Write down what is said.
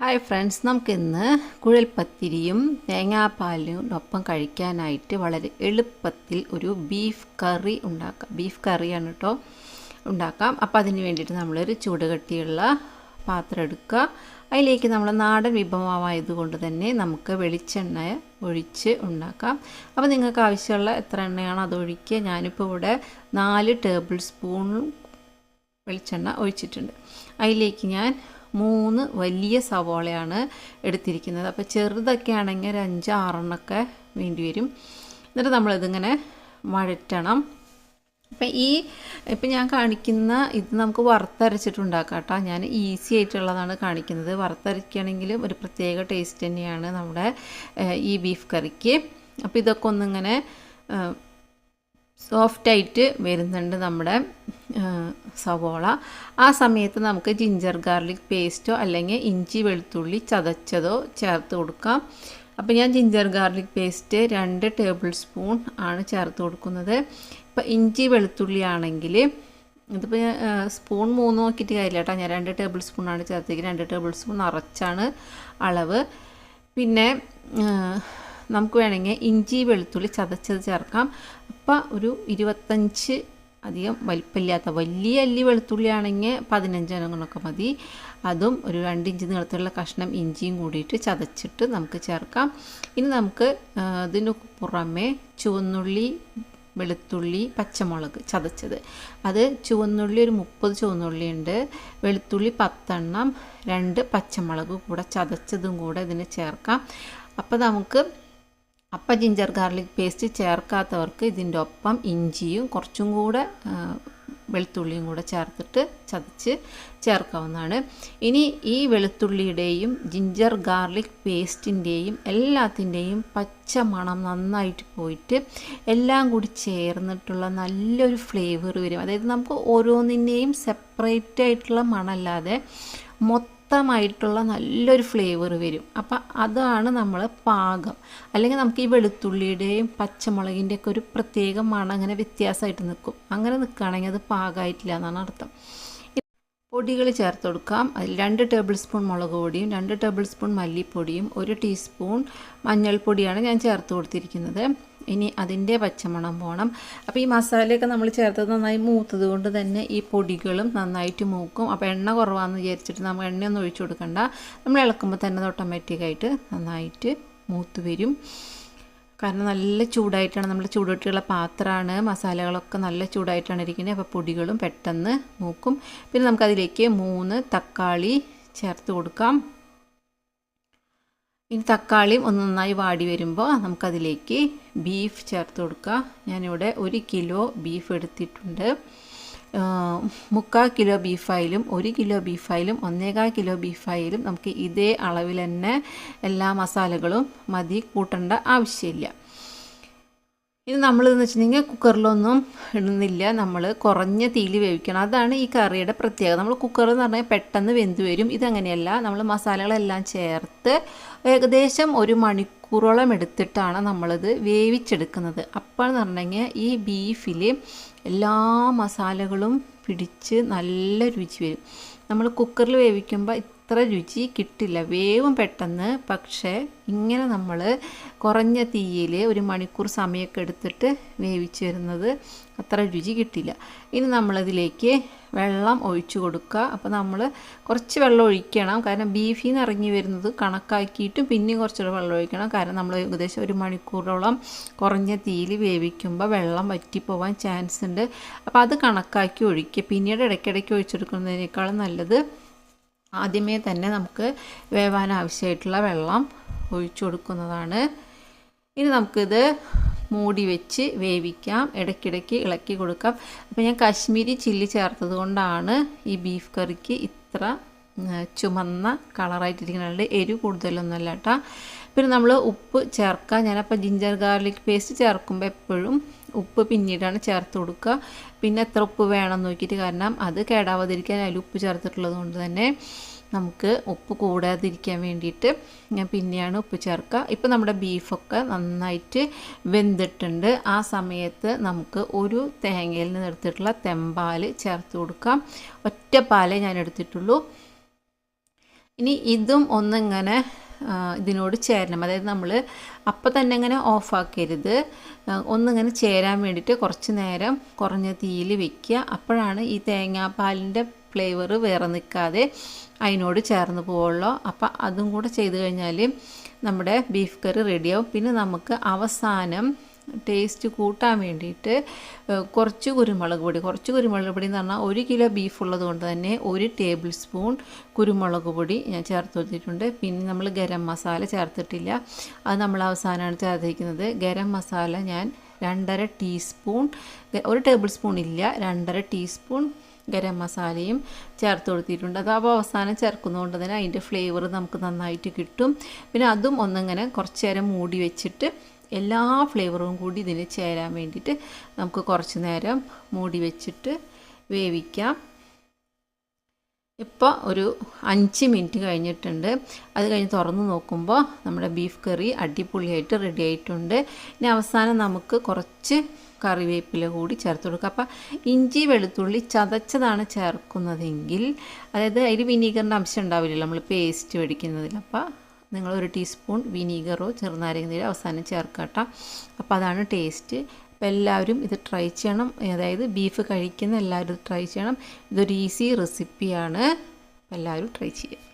Hi friends നമുക്കിന്ന് കുഴൽപ്പത്തിരിയും തേങ്ങാപ്പാലും ഒപ്പം കഴിക്കാനായിട്ട് വളരെ എളുപ്പത്തിൽ ഒരു ബീഫ് കറി ഉണ്ടാക്കാം. ബീഫ് കറിയാണ് കേട്ടോ ഉണ്ടാക്കാം. അപ്പോൾ അതിന് വേണ്ടിയിട്ട് നമ്മളൊരു ചൂടുകട്ടിയുള്ള പാത്രം എടുക്കുക. അതിലേക്ക് നമ്മൾ നാടൻ വിഭവമായതുകൊണ്ട് തന്നെ നമുക്ക് വെളിച്ചെണ്ണ ഒഴിച്ച് ഉണ്ടാക്കാം. അപ്പോൾ നിങ്ങൾക്ക് ആവശ്യമുള്ള എത്ര എണ്ണയാണോ അതൊഴിക്കുക ഞാനിപ്പോൾ ഇവിടെ നാല് ടേബിൾ സ്പൂൺ വെളിച്ചെണ്ണ ഒഴിച്ചിട്ടുണ്ട്. അതിലേക്ക് ഞാൻ മൂന്ന് വലിയ സവോളയാണ് എടുത്തിരിക്കുന്നത്. അപ്പോൾ ചെറുതൊക്കെ ആണെങ്കിൽ ഒരു അഞ്ച് ആറെണ്ണമൊക്കെ വേണ്ടി വരും. എന്നിട്ട് നമ്മളിതിങ്ങനെ വഴറ്റണം. അപ്പം ഈ ഇപ്പം ഞാൻ കാണിക്കുന്ന ഇത് നമുക്ക് വറുത്തരച്ചിട്ടുണ്ടാക്കാം കേട്ടോ ഞാൻ ഈസി ആയിട്ടുള്ളതാണ് കാണിക്കുന്നത്. വറുത്തരയ്ക്കുകയാണെങ്കിലും ഒരു പ്രത്യേക ടേസ്റ്റ് തന്നെയാണ് നമ്മുടെ ഈ ബീഫ് കറിക്ക്. അപ്പോൾ ഇതൊക്കെ ഒന്നിങ്ങനെ സോഫ്റ്റായിട്ട് വരുന്നുണ്ട് നമ്മുടെ സവോള. ആ സമയത്ത് നമുക്ക് ജിഞ്ചർ ഗാർലിക് പേസ്റ്റോ അല്ലെങ്കിൽ ഇഞ്ചി വെളുത്തുള്ളി ചതച്ചതോ ചേർത്ത് കൊടുക്കാം. അപ്പോൾ ഞാൻ ജിഞ്ചർ ഗാർലിക് പേസ്റ്റ് രണ്ട് ടേബിൾ സ്പൂൺ ആണ് ചേർത്ത് കൊടുക്കുന്നത്. ഇപ്പോൾ ഇഞ്ചി വെളുത്തുള്ളി ആണെങ്കിൽ ഇതിപ്പോൾ സ്പൂൺ മൂന്ന് നോക്കിയിട്ട് കാര്യമില്ല കേട്ടോ. ഞാൻ രണ്ട് ടേബിൾ സ്പൂണാണ് ചേർത്തേക്ക് രണ്ട് ടേബിൾ സ്പൂൺ നിറച്ചാണ് അളവ്. പിന്നെ നമുക്ക് വേണമെങ്കിൽ ഇഞ്ചി വെളുത്തുള്ളി ചതച്ചത് ചേർക്കാം. അപ്പം ഒരു ഇരുപത്തഞ്ച് അധികം വലിപ്പമില്ലാത്ത വലിയ അല്ലി വെളുത്തുള്ളി ആണെങ്കിൽ പതിനഞ്ചെണ്ണങ്ങളൊക്കെ മതി. അതും ഒരു രണ്ട് ഇഞ്ച് നീളത്തിലുള്ള കഷ്ണം ഇഞ്ചിയും കൂടിയിട്ട് ചതച്ചിട്ട് നമുക്ക് ചേർക്കാം. ഇനി നമുക്ക് ഇതിന് പുറമെ ചുവന്നുള്ളി വെളുത്തുള്ളി പച്ചമുളക് ചതച്ചത്. അത് ചുവന്നുള്ളി ഒരു മുപ്പത് ചുവന്നുള്ളി ഉണ്ട്. വെളുത്തുള്ളി പത്തെണ്ണം രണ്ട് പച്ചമുളക് കൂടെ ചതച്ചതും കൂടെ ഇതിന് ചേർക്കാം. അപ്പോൾ നമുക്ക് അപ്പം ജിഞ്ചർ ഗാർലിക് പേസ്റ്റ് ചേർക്കാത്തവർക്ക് ഇതിന്റെ ഒപ്പം ഇഞ്ചിയും കുറച്ചും കൂടെ വെളുത്തുള്ളിയും കൂടെ ചേർത്തിട്ട് ചതച്ച് ചേർക്കാവുന്നതാണ്. ഇനി ഈ വെളുത്തുള്ളിയുടെയും ജിഞ്ചർ ഗാർലിക് പേസ്റ്റിന്റെയും എല്ലാത്തിന്റെയും പച്ച മണം നന്നായിട്ട് പോയിട്ട് എല്ലാം കൂടി ചേർന്നിട്ടുള്ള നല്ലൊരു ഫ്ലേവർ വരും. അതായത് നമുക്ക് ഓരോന്നിന്റെയും സെപ്പറേറ്റ് ആയിട്ടുള്ള മണമല്ലാതെ മൊത്തം മൊത്തമായിട്ടുള്ള നല്ലൊരു ഫ്ലേവർ വരും. അപ്പം അതാണ് നമ്മൾ പാകം. അല്ലെങ്കിൽ നമുക്ക് ഈ വെളുത്തുള്ളിയുടെയും പച്ചമുളകിന്റെ ഒക്കെ ഒരു പ്രത്യേക മണം അങ്ങനെ വ്യത്യാസമായിട്ട് നിൽക്കും. അങ്ങനെ നിൽക്കുകയാണെങ്കിൽ അത് പാകമായിട്ടില്ല എന്നാണ് അർത്ഥം. പൊടികൾ ചേർത്ത് കൊടുക്കാം. അതിൽ രണ്ട് ടേബിൾ സ്പൂൺ മുളക് പൊടിയും രണ്ട് ടേബിൾ സ്പൂൺ മല്ലിപ്പൊടിയും ഒരു ടീസ്പൂൺ മഞ്ഞൾപ്പൊടിയാണ് ഞാൻ ചേർത്ത് കൊടുത്തിരിക്കുന്നത്. ഇനി അതിന്റെ പച്ചമണം പോകണം അപ്പോൾ ഈ മസാലയൊക്കെ നമ്മൾ ചേർത്തത് നന്നായി മൂത്തത് കൊണ്ട് തന്നെ ഈ പൊടികളും നന്നായിട്ട് മൂക്കും. അപ്പോൾ എണ്ണ കുറവാണെന്ന് വിചാരിച്ചിട്ട് നമ്മൾ എണ്ണയൊന്നും ഒഴിച്ചു കൊടുക്കണ്ട. നമ്മൾ ഇളക്കുമ്പോൾ തന്നെ അത് ഓട്ടോമാറ്റിക്കായിട്ട് നന്നായിട്ട് മൂത്ത് വരും. കാരണം നല്ല ചൂടായിട്ടാണ് നമ്മൾ ചൂടിട്ടുള്ള പാത്രമാണ്. മസാലകളൊക്കെ നല്ല ചൂടായിട്ടാണ് ഇരിക്കുന്നത്. അപ്പോൾ പൊടികളും പെട്ടെന്ന് മൂക്കും. പിന്നെ നമുക്കതിലേക്ക് മൂന്ന് തക്കാളി ചേർത്ത് കൊടുക്കാം. ഇനി തക്കാളിയും ഒന്ന് നന്നായി വാടി വരുമ്പോൾ നമുക്കതിലേക്ക് ബീഫ് ചേർത്ത് കൊടുക്കുക ഞാനിവിടെ ഒരു കിലോ ബീഫ് എടുത്തിട്ടുണ്ട്. മുക്കാൽ കിലോ ബീഫായാലും ഒരു കിലോ ബീഫായാലും ഒന്നേകാൽ കിലോ ബീഫായാലും നമുക്ക് ഇതേ അളവിൽ തന്നെ എല്ലാ മസാലകളും മതി കൂട്ടേണ്ട ആവശ്യമില്ല. ഇത് നമ്മളെന്ന് വെച്ചിട്ടുണ്ടെങ്കിൽ കുക്കറിലൊന്നും ഇടുന്നില്ല. നമ്മൾ കുറഞ്ഞ തീയിൽ വേവിക്കണം. അതാണ് ഈ കറിയുടെ പ്രത്യേകത. നമ്മൾ കുക്കറിൽ എന്ന് പറഞ്ഞാൽ പെട്ടെന്ന് വെന്ത് വരും. ഇതങ്ങനെയല്ല. നമ്മൾ മസാലകളെല്ലാം ചേർത്ത് ഏകദേശം ഒരു മണിക്കൂറോളം എടുത്തിട്ടാണ് നമ്മളിത് വേവിച്ചെടുക്കുന്നത്. അപ്പോൾ എന്ന് പറഞ്ഞെങ്കിൽ ഈ ബീഫിൽ എല്ലാ മസാലകളും പിടിച്ച് നല്ല രുചി വരും. നമ്മൾ കുക്കറിൽ വേവിക്കുമ്പോൾ ഇത്ര രുചി കിട്ടില്ല. വേവും പെട്ടെന്ന്. പക്ഷേ ഇങ്ങനെ നമ്മൾ കുറഞ്ഞ തീയിൽ ഒരു മണിക്കൂർ സമയമൊക്കെ എടുത്തിട്ട് വേവിച്ച് വരുന്നത് അത്ര രുചി കിട്ടില്ല. ഇനി നമ്മളതിലേക്ക് വെള്ളം ഒഴിച്ചു കൊടുക്കുക. അപ്പോൾ നമ്മൾ കുറച്ച് വെള്ളം ഒഴിക്കണം. കാരണം ബീഫിൽ നിന്ന് ഇറങ്ങി വരുന്നത് കണക്കാക്കിയിട്ടും പിന്നെയും കുറച്ചുകൂടെ വെള്ളം ഒഴിക്കണം. കാരണം നമ്മൾ ഏകദേശം ഒരു മണിക്കൂറോളം കുറഞ്ഞ തീയിൽ വേവിക്കുമ്പോൾ വെള്ളം വറ്റിപ്പോവാൻ ചാൻസ് ഉണ്ട് അപ്പോൾ അത് കണക്കാക്കി ഒഴിക്കുക. പിന്നീട് ഇടയ്ക്കിടയ്ക്ക് ഒഴിച്ചെടുക്കുന്നതിനേക്കാളും നല്ലത് ആദ്യമേ തന്നെ നമുക്ക് വേവാൻ ആവശ്യമായിട്ടുള്ള വെള്ളം ഒഴിച്ചു കൊടുക്കുന്നതാണ്. ഇനി നമുക്കിത് മൂടി വെച്ച് വേവിക്കാം. ഇടയ്ക്കിടയ്ക്ക് ഇളക്കി കൊടുക്കാം. അപ്പോൾ ഞാൻ കാശ്മീരി ചില്ലി ചേർത്തത് കൊണ്ടാണ് ഈ ബീഫ് കറിക്ക് ഇത്ര ചുമന്ന കളറായിട്ടിരിക്കുന്നുണ്ട് എരിവ് കൂടുതലൊന്നുമല്ല കേട്ടോ. പിന്നെ നമ്മൾ ഉപ്പ് ചേർക്കാം. ഞാനപ്പോൾ ജിഞ്ചർ ഗാർലിക് പേസ്റ്റ് ചേർക്കുമ്പോൾ എപ്പോഴും ഉപ്പ് പിന്നീടാണ് ചേർത്ത് കൊടുക്കുക. പിന്നെ എത്ര ഉപ്പ് വേണം നോക്കിയിട്ട് കാരണം അത് കേടാവാതിരിക്കാൻ അതിൽ ഉപ്പ് ചേർത്തിട്ടുള്ളത് കൊണ്ട് തന്നെ നമുക്ക് ഉപ്പ് കൂടാതിരിക്കാൻ വേണ്ടിയിട്ട് ഞാൻ പിന്നെയാണ് ഉപ്പ് ചേർക്കുക. ഇപ്പോൾ നമ്മുടെ ബീഫൊക്കെ നന്നായിട്ട് വെന്തിട്ടുണ്ട്. ആ സമയത്ത് നമുക്ക് ഒരു തേങ്ങയിൽ നിന്ന് എടുത്തിട്ടുള്ള തെമ്പാൽ ചേർത്ത് കൊടുക്കാം ഒറ്റ പാലേ ഞാൻ എടുത്തിട്ടുള്ളൂ. ഇനി ഇതും ഒന്നിങ്ങനെ ഇതിനോട് ചേരണം. അതായത് നമ്മൾ അപ്പം തന്നെ ഇങ്ങനെ ഓഫാക്കരുത് ഒന്നിങ്ങനെ ചേരാൻ വേണ്ടിയിട്ട് കുറച്ച് നേരം കുറഞ്ഞ തീയിൽ വെക്കുക. അപ്പോഴാണ് ഈ തേങ്ങാപ്പാലിന്റെ ഫ്ലേവർ വേറെ നിൽക്കാതെ അതിനോട് ചേർന്ന് പോവുള്ളൂ. അപ്പം അതും കൂടെ ചെയ്ത് കഴിഞ്ഞാൽ നമ്മുടെ ബീഫ് കറി റെഡിയാവും പിന്നെ നമുക്ക് അവസാനം ടേസ്റ്റ് കൂട്ടാൻ വേണ്ടിയിട്ട് കുറച്ച് കുരുമുളക് പൊടി. കുറച്ച് കുരുമുളക് പൊടി എന്ന് പറഞ്ഞാൽ ഒരു കിലോ ബീഫ് ഉള്ളത് കൊണ്ട് തന്നെ ഒരു ടേബിൾ സ്പൂൺ കുരുമുളക് പൊടി ഞാൻ ചേർത്ത് കൊടുത്തിട്ടുണ്ട്. പിന്നെ നമ്മൾ ഗരം മസാല ചേർത്തിട്ടില്ല. അത് നമ്മൾ അവസാനമാണ് ചേർത്തിരിക്കുന്നത്. ഗരം മസാല ഞാൻ രണ്ടര ടീസ്പൂൺ ഒരു ടേബിൾ സ്പൂൺ ഇല്ല രണ്ടര ടീസ്പൂൺ ഗരം മസാലയും ചേർത്ത് കൊടുത്തിട്ടുണ്ട്. അത് അപ്പോൾ അവസാനം ചേർക്കുന്നതുകൊണ്ട് തന്നെ അതിന്റെ ഫ്ലേവർ നമുക്ക് നന്നായിട്ട് കിട്ടും. പിന്നെ അതും ഒന്നിങ്ങനെ കുറച്ച് നേരം മൂടി വെച്ചിട്ട് എല്ലാ ഫ്ലേവറും കൂടി ഇതിന് ചേരാൻ വേണ്ടിയിട്ട് നമുക്ക് കുറച്ച് നേരം മൂടി വെച്ചിട്ട് വേവിക്കാം. ഇപ്പോൾ ഒരു അഞ്ച് മിനിറ്റ് കഴിഞ്ഞിട്ടുണ്ട്. അത് കഴിഞ്ഞ് തുറന്ന് നോക്കുമ്പോൾ നമ്മുടെ ബീഫ് കറി അടിപൊളിയായിട്ട് റെഡി ആയിട്ടുണ്ട്. ഇനി അവസാനം നമുക്ക് കുറച്ച് കറിവേപ്പില കൂടി ചേർത്ത് കൊടുക്കുക അപ്പോൾ ഇഞ്ചി വെളുത്തുള്ളി ചതച്ചതാണ് ചേർക്കുന്നതെങ്കിൽ അതായത് അതിൽ വിനീഗറിന്റെ അംശം ഉണ്ടാവില്ലല്ലോ നമ്മൾ പേസ്റ്റ് മേടിക്കുന്നതിൽ അപ്പോൾ നിങ്ങൾ ഒരു ടീസ്പൂൺ വിനീഗറോ ചെറുനാരങ്ങ നീരോ അവസാനം ചേർക്കട്ട. അപ്പോൾ അതാണ് ടേസ്റ്റ്. അപ്പോൾ എല്ലാവരും ഇത് ട്രൈ ചെയ്യണം. അതായത് ബീഫ് കഴിക്കുന്ന എല്ലാവരും ട്രൈ ചെയ്യണം. ഇതൊരു ഈസി റെസിപ്പിയാണ്. എല്ലാവരും ട്രൈ ചെയ്യുക.